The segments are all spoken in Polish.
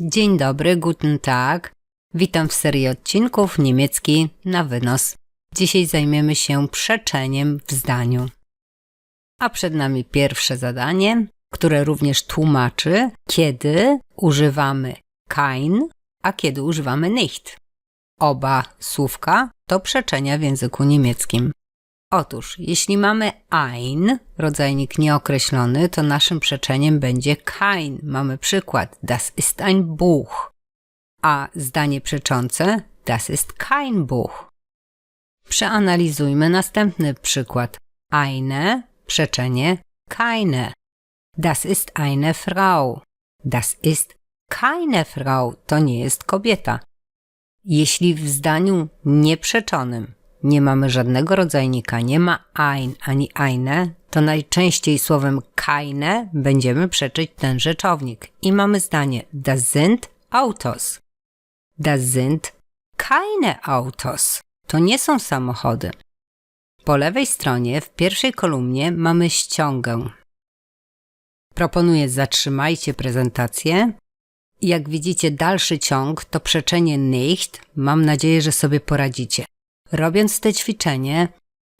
Dzień dobry, guten Tag. Witam w serii odcinków niemiecki na wynos. Dzisiaj zajmiemy się przeczeniem w zdaniu. A przed nami pierwsze zadanie, które również tłumaczy, kiedy używamy kein, a kiedy używamy nicht. Oba słówka to przeczenia w języku niemieckim. Otóż, jeśli mamy ein, rodzajnik nieokreślony, to naszym przeczeniem będzie kein. Mamy przykład das ist ein Buch, a zdanie przeczące das ist kein Buch. Przeanalizujmy następny przykład. Eine, przeczenie keine. Das ist eine Frau. Das ist keine Frau. To nie jest kobieta. Jeśli w zdaniu nieprzeczonym nie mamy żadnego rodzajnika, nie ma ein ani eine, to najczęściej słowem keine będziemy przeczyć ten rzeczownik. I mamy zdanie Das sind Autos. Das sind keine Autos. To nie są samochody. Po lewej stronie w pierwszej kolumnie mamy ściągę. Proponuję zatrzymajcie prezentację. Jak widzicie dalszy ciąg to przeczenie nicht. Mam nadzieję, że sobie poradzicie. Robiąc te ćwiczenie,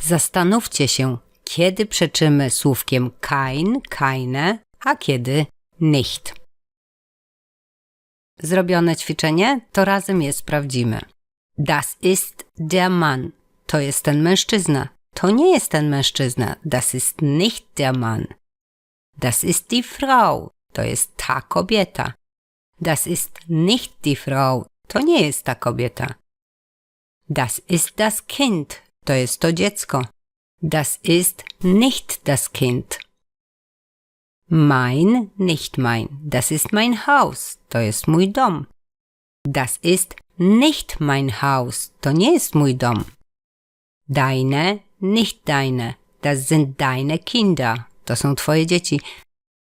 zastanówcie się, kiedy przeczymy słówkiem kein, keine, a kiedy nicht. Zrobione ćwiczenie, to razem je sprawdzimy. Das ist der Mann. To jest ten mężczyzna. To nie jest ten mężczyzna. Das ist nicht der Mann. Das ist die Frau. To jest ta kobieta. Das ist nicht die Frau. To nie jest ta kobieta. Das ist das Kind. To jest to dziecko. Das ist nicht das Kind. Mein, nicht mein. Das ist mein Haus. To jest mój dom. Das ist nicht mein Haus. To nie jest mój dom. Deine, nicht deine. Das sind deine Kinder. To są twoje dzieci.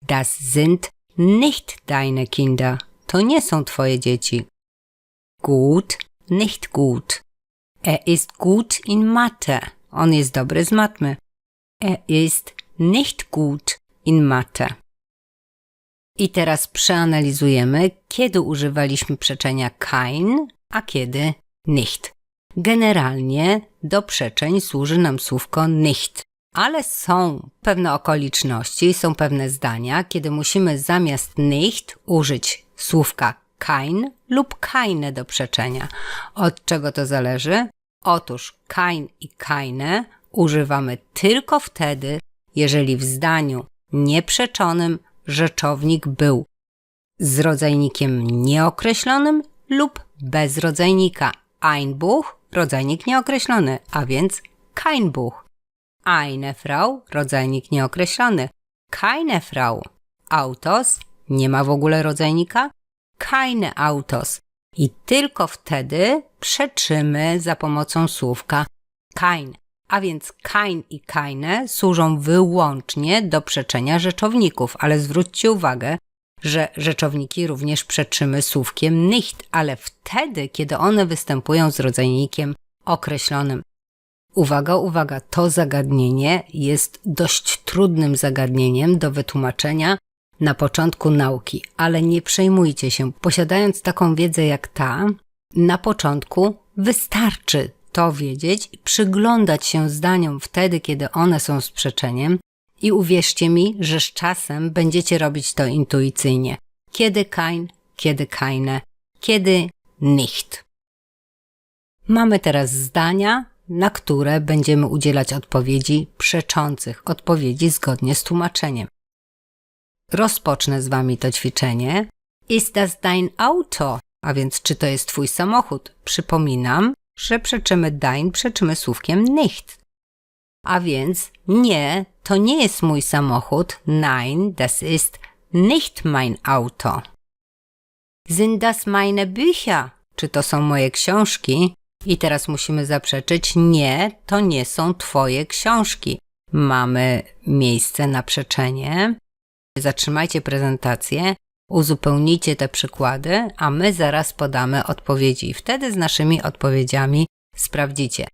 Das sind nicht deine Kinder. To nie są twoje dzieci. Gut, nicht gut. Er ist gut in Mathe. On jest dobry z matmy. Er ist nicht gut in Mathe. I teraz przeanalizujemy, kiedy używaliśmy przeczenia kein, a kiedy nicht. Generalnie do przeczeń służy nam słówko nicht, ale są pewne okoliczności, są pewne zdania, kiedy musimy zamiast nicht użyć słówka kein lub keine do przeczenia. Od czego to zależy? Otóż kein i keine używamy tylko wtedy, jeżeli w zdaniu nieprzeczonym rzeczownik był z rodzajnikiem nieokreślonym lub bez rodzajnika. Ein Buch, rodzajnik nieokreślony, a więc kein Buch. Eine Frau, rodzajnik nieokreślony. Keine Frau. Autos, nie ma w ogóle rodzajnika. Keine Autos. I tylko wtedy przeczymy za pomocą słówka kein. A więc kein i keine służą wyłącznie do przeczenia rzeczowników, ale zwróćcie uwagę, że rzeczowniki również przeczymy słówkiem nicht, ale wtedy, kiedy one występują z rodzajnikiem określonym. Uwaga, uwaga, to zagadnienie jest dość trudnym zagadnieniem do wytłumaczenia na początku nauki, ale nie przejmujcie się. Posiadając taką wiedzę jak ta, na początku wystarczy to wiedzieć i przyglądać się zdaniom wtedy, kiedy one są sprzeczeniem i uwierzcie mi, że z czasem będziecie robić to intuicyjnie. Kiedy kein, kiedy keine, kiedy nicht. Mamy teraz zdania, na które będziemy udzielać odpowiedzi przeczących, odpowiedzi zgodnie z tłumaczeniem. Rozpocznę z wami to ćwiczenie. Ist das dein Auto? A więc czy to jest twój samochód? Przypominam, że przeczymy dein, przeczymy słówkiem nicht. A więc nie, to nie jest mój samochód. Nein, das ist nicht mein Auto. Sind das meine Bücher? Czy to są moje książki? I teraz musimy zaprzeczyć nie, to nie są twoje książki. Mamy miejsce na przeczenie. Zatrzymajcie prezentację, uzupełnijcie te przykłady, a my zaraz podamy odpowiedzi. Wtedy z naszymi odpowiedziami sprawdzicie.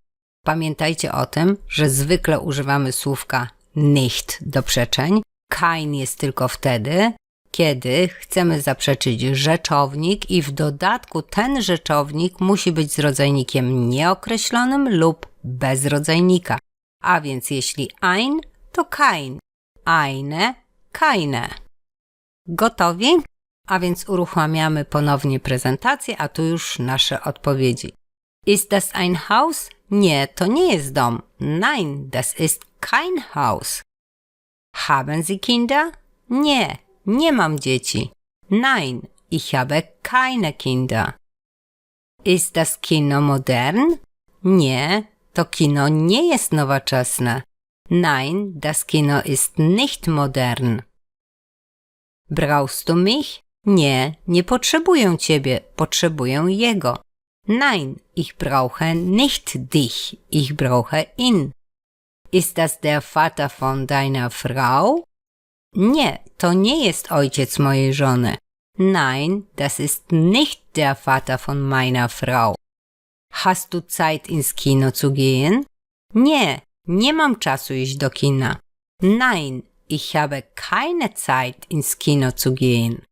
Pamiętajcie o tym, że zwykle używamy słówka nicht do przeczeń. Kein jest tylko wtedy, kiedy chcemy zaprzeczyć rzeczownik i w dodatku ten rzeczownik musi być z rodzajnikiem nieokreślonym lub bez rodzajnika. A więc jeśli ein, to kein, eine, keine. Gotowi? A więc uruchamiamy ponownie prezentację, a tu już nasze odpowiedzi. Ist das ein Haus? Nie, to nie jest dom. Nein, das ist kein Haus. Haben Sie Kinder? Nie, nie mam dzieci. Nein, ich habe keine Kinder. Ist das Kino modern? Nie, to kino nie jest nowoczesne. Nein, das Kino ist nicht modern. Brauchst du mich? Nie, nie potrzebuję ciebie, potrzebuję jego. Nein, ich brauche nicht dich, ich brauche ihn. Ist das der Vater von deiner Frau? Nie, to nie jest ojciec mojej żony. Nein, das ist nicht der Vater von meiner Frau. Hast du Zeit ins Kino zu gehen? Nie, nie mam czasu iść do kina. Nein, ich habe keine Zeit ins Kino zu gehen.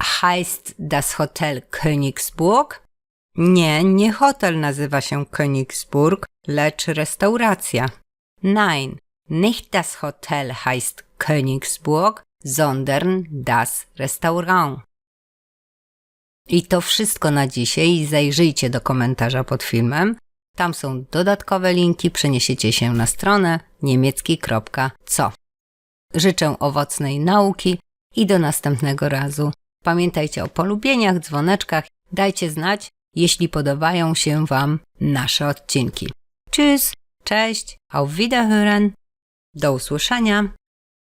Heißt das Hotel Königsburg? Nie, nie hotel nazywa się Königsburg, lecz restauracja. Nein, nicht das Hotel heißt Königsburg, sondern das Restaurant. I to wszystko na dzisiaj. Zajrzyjcie do komentarza pod filmem. Tam są dodatkowe linki, przeniesiecie się na stronę niemiecki.co. Życzę owocnej nauki i do następnego razu. Pamiętajcie o polubieniach, dzwoneczkach. Dajcie znać, jeśli podobają się Wam nasze odcinki. Tschüss, cześć, auf Wiederhören. Do usłyszenia.